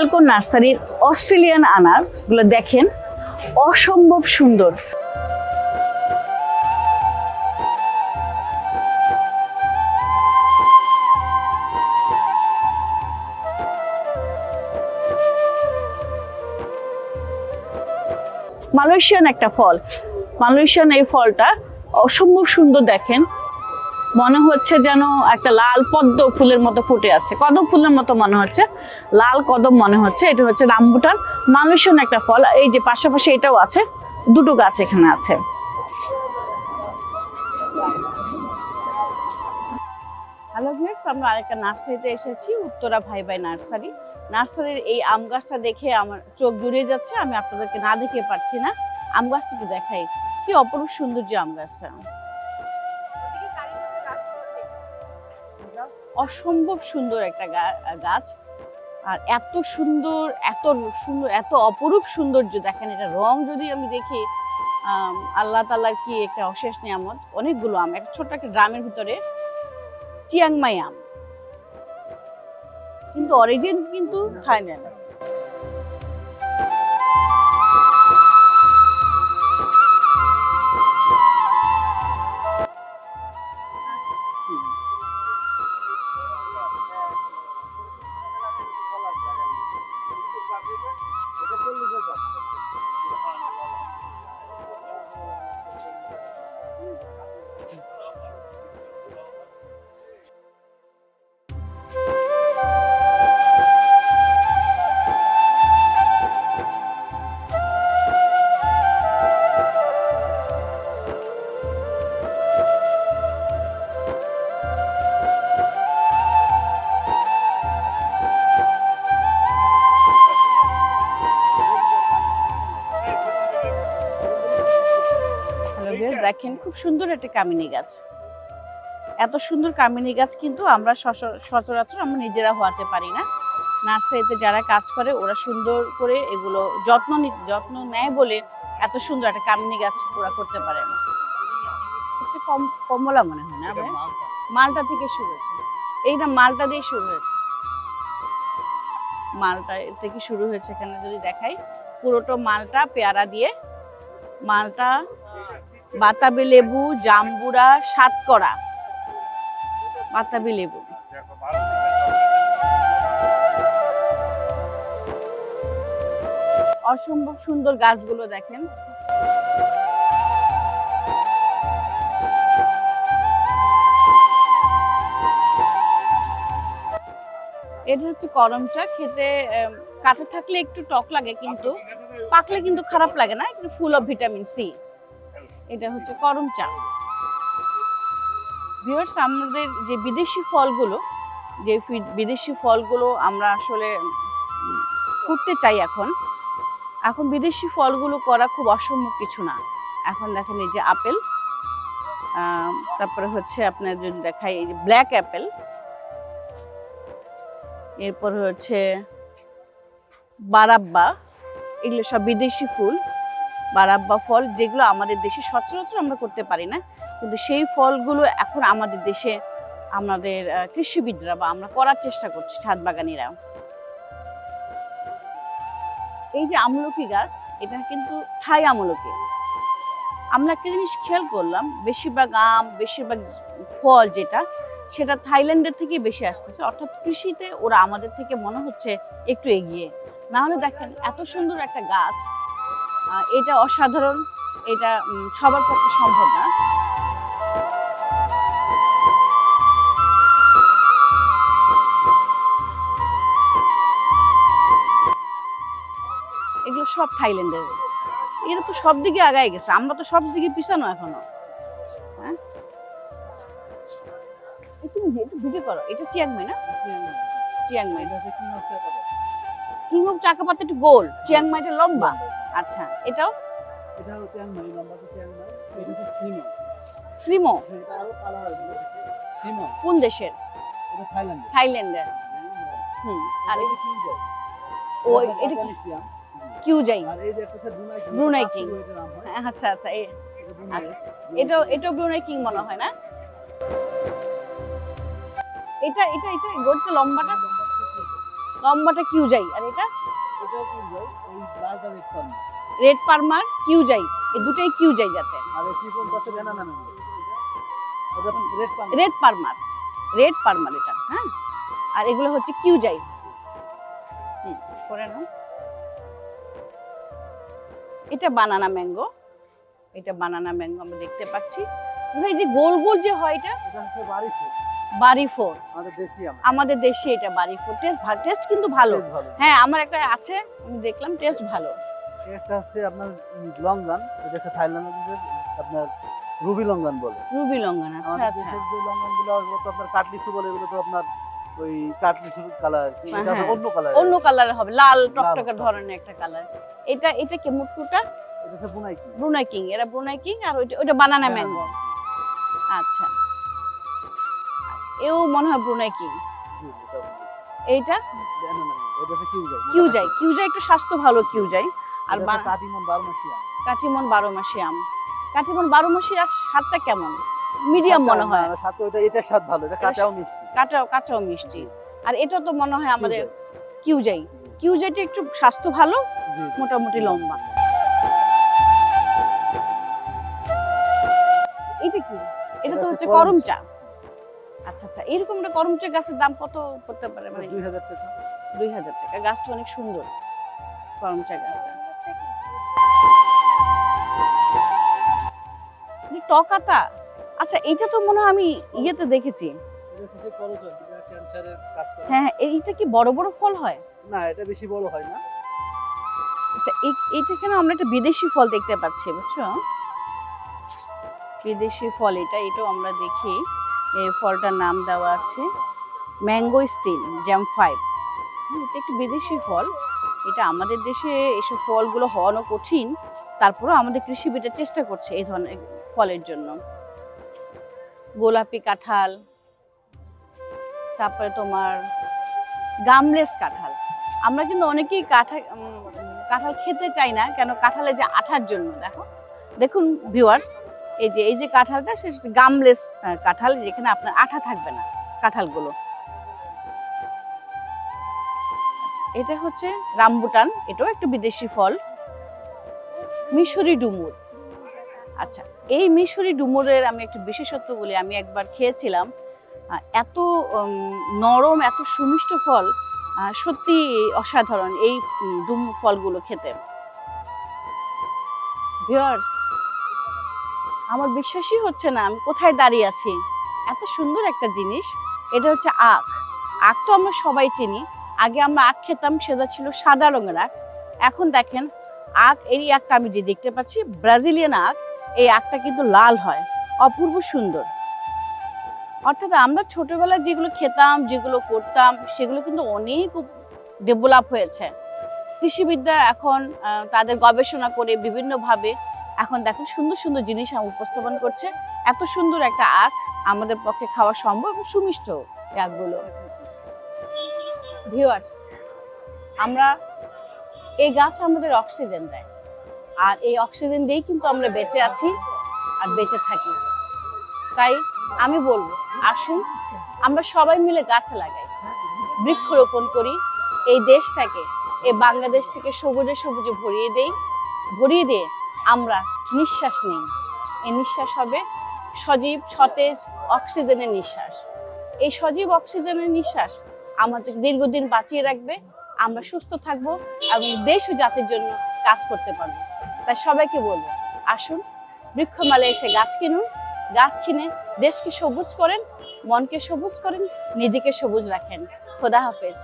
Falcon নার্সারির Australian আনার, গুলো দেখেন, অসম্ভব সুন্দর। মালয়েশিয়ান একটা ফল। মালয়েশিয়ান এই ফলটা অসম্ভব সুন্দর দেখেন মনে হচ্ছে যেন একটা লাল পদ্ম ফুলের মতো ফুটে আছে। কদম ফুলের মতো মনে হচ্ছে। লাল কদম মনে হচ্ছে। এটা হচ্ছে রামবুটান। মালয়েশিয়ান একটা ফল। এই যে পাশাপাশি এটাও আছে। দুটো গাছ এখানে আছে। হ্যালো ভিউয়ার্স, আমরা আরেকটা নার্সারিতে এসেছি, উত্তরা ভাই ভাই নার্সারি। নার্সারির এই আম গাছটা দেখে আমার চোখ জুড়িয়ে যাচ্ছে। আমি আপনাদেরকে না দেখে পাচ্ছি না। আম গাছটা একটু দেখাই। কি অপরূপ সৌন্দর্য আম গাছটা। অসম্ভব সুন্দর একটা গাছ। আর এত সুন্দর এত সুন্দর, এত অপরূপ সৌন্দর্য। দেখেন, এটা রং যদি আমি দেখি আল্লাহ তালার কি একটা অশেষ নিয়ামত? অনেকগুলো আম, একটা ছোট্ট একটা গ্রামের ভিতরে চিয়াংমাই আম। কিন্তু অরিজিন কিন্তু থাইল্যান্ড। খুব সুন্দর একটা কামিনী গাছ। এত সুন্দর কামিনী গাছ কিন্তু আমরা সচ- সচরাচর আমরা নিজেরা হওয়াতে পারি না। নার্সারিতে যারা কাজ করে ওরা সুন্দর করে এগুলো যত্ন নি- যত্ন নেয় বলে এত সুন্দর একটা কামিনী গাছ ওরা করতে পারে হচ্ছে কম- কমলা মনে হয় না মালটা থেকে শুরু হয়েছে। এইটা মালটা দিয়ে শুরু হয়েছে। মালটা থেকে শুরু হয়েছে এখানে যদি দেখাই পুরোটা মালটা পেয়ারা দিয়ে মালটা বাতাবি লেবু, জাম্বুরা, সাতকরা। বাতাবি লেবু। অসম্ভব সুন্দর গাছগুলো দেখেন। এটা হচ্ছে করম চা, খেতে কাঁচা থাকলে একটু টক লাগে কিন্তু, পাকলে কিন্তু খারাপ লাগে না, একটু ফুল অফ ভিটামিন সি এটা হচ্ছে করম চা। ভিউয়ার্স আমাদের যে বিদেশি ফলগুলো, যে বিদেশি ফলগুলো আমরা আসলে করতে চাই এখন এখন বিদেশি ফলগুলো করা খুব অসম্ভব কিছু না। এখন দেখেন এই যে আপেল তারপরে হচ্ছে আপনার যদি দেখাই এই যে ব্ল্যাক অ্যাপেল, এরপর হচ্ছে বারাব্বা, এগুলো সব বিদেশি ফুল। বারাব্বা ফল যেগুলো আমাদের দেশে সচরাচর আমরা করতে পারি না, কিন্তু সেই ফলগুলো এখন আমাদের দেশে আমাদের কৃষিবিদরা বা আমরা করার চেষ্টা করছি ছাদ বাগানিরা এই যে আমলকি গাছ, এটা কিন্তু থাই আমলকি। আমরা একটা জিনিস খেয়াল করলাম, বেশিরভাগ আম, বেশিরভাগ ফল যেটা, সেটা থাইল্যান্ডের থেকে বেশি আসতেছে। অর্থাৎ কৃষিতে ওরা আমাদের থেকে মনে হচ্ছে একটু এগিয়ে। না হলে দেখেন, এত সুন্দর একটা গাছ এটা অসাধারণ এটা সবার পক্ষে সম্ভব না। এগুলো সব থাইল্যান্ডের। এরা তো সব দিকে আগায় গেছে আমরা তো সব দিকে পিছানো এখনও। হ্যাঁ? তুমি ভিডিও করো এটা চিয়াংমাই না? চিয়াংমাই হিংহক চাকা পাতা একটু গোল চিয়াংমাইটা লম্বা। আচ্ছা এটাও? এটা হচ্ছে এটা সিমো শ্রীমো এটা আরও কালার আছে সিমো কোন দেশের? এটা থাইল্যান্ডে থাইল্যান্ডের হুম আর এটা কি ও এটা কি? কিউ যাই আর এই যে একটা ব্রুনাই কিং ব্রুনাই কিং। এটা নাম হয়। আচ্ছা আচ্ছা এই এটা এটাও ব্রুনাই কিং মনে হয় না? এটা এটা এটা গোলটা লম্বাটা লম্বাটা কিউজাই আর এটা? রেড পারমার এই দুটোই জাতের আর এই কি কোন? গাছে জানা রেড পারমার রেড পারমার এটা হ্যাঁ? আর এগুলো হচ্ছে কিউজাই হুম, করে নাও। এটা বানানা ম্যাঙ্গো এটা বানানা ম্যাঙ্গো আমরা দেখতে পাচ্ছি। ভাই যে গোল গোল যে হয় এটা? বাড়ি বাড়ি ফোর। আমাদের দেশে এটা বাড়ি ফোর। টেস্ট টেস্ট কিন্তু ভালো। হ্যাঁ আমার একটা আছে আমি দেখলাম টেস্ট ভালো। একটা হচ্ছে আপনার লঙ্গান এটা হচ্ছে থাইল্যান্ডের আপনার রুবি লঙ্গান বলে। রুবি লঙ্ঘন আচ্ছা আচ্ছা। যে লঙ্ঘন তো আপনার কাটলিচু বলে এগুলো তো আপনার ওই কাটলিচুর কালার হ্যাঁ, হ্যাঁ। অন্য কালার অন্য কালারের হবে লাল টকটকে ধরনের একটা কালার এটা এটা কি মুটকুটা? এটা হচ্ছে বুনাই কি। ব্রুনাই কিং এরা ব্রুনাই কিং আর ওইটা ওইটা বানানা ম্যাঙ্গো আচ্ছা। এও মনে হয় ব্রুনাই কিং। এইটা? হচ্ছে কিউজাই। কিউজাই কিউজাই একটু স্বাস্থ্য ভালো কিউজাই। আর আর কাটিমন বারমাসি আম কাটিমন বারো মাসি আম কাটিমন বারো মাসি আর স্বাদটা কেমন? মিডিয়াম মনে হয়। এটা স্বাদ ভালো এটা কাঁচাও মিষ্টি। কাঁচাও কাঁচাও মিষ্টি। আর এটা তো মনে হয় আমাদের কিউজাই। কিউজাই। কিউজাইটা একটু স্বাস্থ্য ভালো। মোটামুটি লম্বা। এটা কি? এটা তো হচ্ছে করম চা। আচ্ছা আচ্ছা এরকম একটা করম চা গাছের দাম কত পড়তে পারে? মানে দুই হাজার টাকা। দুই হাজার টাকা। গাছটা অনেক সুন্দর করম চা গাছটা। এই টকাতা আচ্ছা এটা তো মনে হয় আমি ইয়েতে দেখেছি। হ্যাঁ হ্যাঁ এইটা কি বড় বড় ফল হয়? না এটা বেশি বড় হয় না। আচ্ছা এই এইটা কেন আমরা একটা বিদেশি ফল দেখতে পাচ্ছি বুঝছ? বিদেশি ফল এটা এটাও আমরা দেখি। ফলটার নাম দেওয়া আছে ম্যাঙ্গো স্টিন জ্যাম ফাইভ। এটা একটু বিদেশি ফল। এটা আমাদের দেশে এসব ফলগুলো হওয়ানো কঠিন। তারপরেও আমাদের কৃষিবিদরা চেষ্টা করছে এই ধরনের ফলের জন্য। গোলাপি কাঁঠাল, তারপরে তোমার গামলেস কাঁঠাল। আমরা কিন্তু অনেকেই কাঁঠাল কাঁঠাল খেতে চাই না, কেন কাঁঠালে যে আঠার জন্য, দেখো। দেখুন ভিউয়ার্স এই যে এই যে কাঁঠালটা, সে গামলেস কাঁঠাল যেখানে আপনার আঠা থাকবে না, কাঁঠালগুলো। এটা হচ্ছে রামবুটান, এটাও একটা বিদেশি ফল। মিশরি ডুমুর। আচ্ছা এই মিশরি ডুমুরের আমি একটু বিশেষত্ব বলি, আমি একবার খেয়েছিলাম। এত নরম, এত সুমিষ্ট ফল সত্যি অসাধারণ এই ডুম ফলগুলো খেতে। ভিউয়ার্স আমার বিশ্বাসই হচ্ছে না আমি কোথায় দাঁড়িয়ে আছি। এত সুন্দর একটা জিনিস। এটা হচ্ছে আখ। আখ তো আমরা সবাই চিনি। আগে আমরা আখ খেতাম, সেটা ছিল সাদা রঙের আখ। এখন দেখেন, আখ, এই আখটা আমি যে দেখতে পাচ্ছি, ব্রাজিলিয়ান আখ, এই আখটা কিন্তু লাল হয়, অপূর্ব সুন্দর। অর্থাৎ আমরা ছোটবেলায় যেগুলো খেতাম, যেগুলো করতাম, সেগুলো কিন্তু অনেক ডেভেলপ হয়েছে। কৃষিবিদ্যা এখন তাদের গবেষণা করে বিভিন্নভাবে এখন দেখেন সুন্দর সুন্দর জিনিস উপস্থাপন করছে। এত সুন্দর একটা আখ আমাদের পক্ষে খাওয়া সম্ভব এবং সুমিষ্ট আখগুলো। ভিউয়ার্স আমরা এই গাছ আমাদের অক্সিজেন দেয়। আর এই অক্সিজেন দিয়েই কিন্তু আমরা বেঁচে আছি আর বেঁচে থাকি। তাই আমি বলব, আসুন আমরা সবাই মিলে গাছ লাগাই, বৃক্ষরোপণ করি, এই দেশটাকে, এই বাংলাদেশটাকে সবুজে সবুজে ভরিয়ে দেই, ভরিয়ে দিয়ে আমরা নিঃশ্বাস নিই। এই নিঃশ্বাস হবে সজীব, সতেজ, অক্সিজেনের নিঃশ্বাস। এই সজীব, অক্সিজেনের নিঃশ্বাস আমাদের দীর্ঘদিন বাঁচিয়ে রাখবে। আমরা সুস্থ থাকব এবং দেশ ও জাতির জন্য কাজ করতে পারব। তাই সবাইকে বলব, আসুন বৃক্ষমালে এসে গাছ কিনুন। গাছ কিনে দেশকে সবুজ করেন, মনকে সবুজ করেন, নিজেকে সবুজ রাখেন। খোদা হাফেজ।